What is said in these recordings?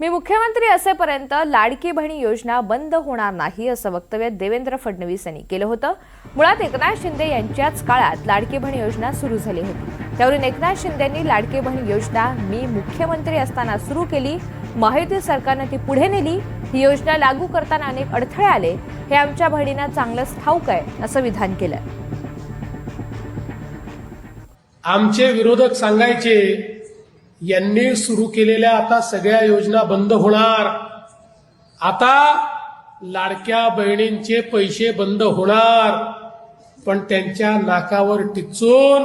मी मुख्यमंत्री असेपर्यंत लाडकी बहिणी योजना बंद होणार नाही असं वक्तव्य देवेंद्र फडणवीस यांनी केलं होतं. मुळात एकनाथ शिंदे यांच्याच काळात लाडकी बहीण योजना सुरू झाली होती. त्यावरून एकनाथ शिंदेंनी लाडकी बहीण योजना मी मुख्यमंत्री असताना सुरू केली महायुती सरकारनं ती पुढे नेली ही योजना लागू करताना अनेक अडथळे आले हे आमच्या बहिणींना चांगलंच ठाऊक आहे असं विधान केलं आमचे विरोधक सांगायचे यांनी सुरू केलेल्या आता सगळ्या योजना बंद होणार. आता लाडक्या बहिणींचे पैसे बंद होणार. पण त्यांच्या नाकावर टिचून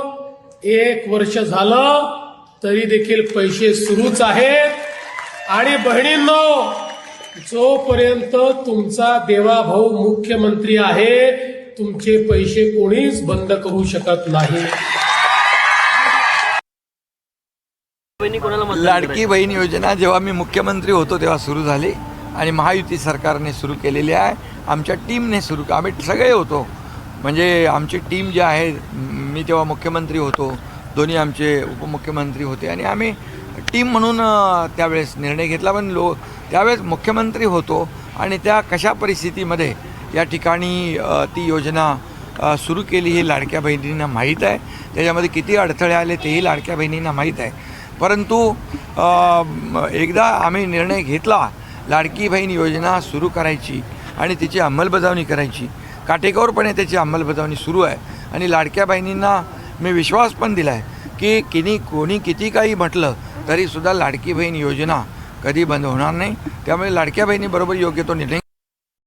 एक वर्ष झालं तरी देखील पैसे सुरूच आहेत. आणि बहिणींनो जोपर्यंत तुमचा देवाभाऊ मुख्यमंत्री आहे तुमचे पैसे कोणीच बंद करू शकत नाही. बहिणी कोणाला मतदान लाडकी बहीण योजना जेव्हा मी मुख्यमंत्री होतो तेव्हा सुरू झाली आणि महायुती सरकारने सुरू केलेली आहे. आमच्या टीमने सुरू आम्ही सगळे होतो. म्हणजे आमची टीम जी आहे मी तेव्हा मुख्यमंत्री होतो दोन्ही आमचे उपमुख्यमंत्री होते आणि आम्ही टीम म्हणून अ, त्यावेळेस निर्णय घेतला. पण लो त्यावेळेस मुख्यमंत्री होतो आणि त्या कशा परिस्थितीमध्ये या ठिकाणी अ, ती योजना अ, सुरू केली ही लाडक्या बहिणींना माहीत आहे. त्याच्यामध्ये किती अडथळे आले तेही लाडक्या बहिणींना माहीत आहे. परंतु एकदा आम्ही निर्णय घेतला लाडकी बहीण योजना सुरू करायची आणि तिची अंमलबजावणी करायची. काटेकोरपणे त्याची अंमलबजावणी सुरू आहे. आणि लाडक्या बहिणींना मी विश्वास पण दिला आहे की किनी कोणी किती काही म्हटलं तरीसुद्धा लाडकी बहीण योजना कधी बंद होणार नाही. त्यामुळे लाडक्या बहिणीबरोबर योग्य तो निर्णय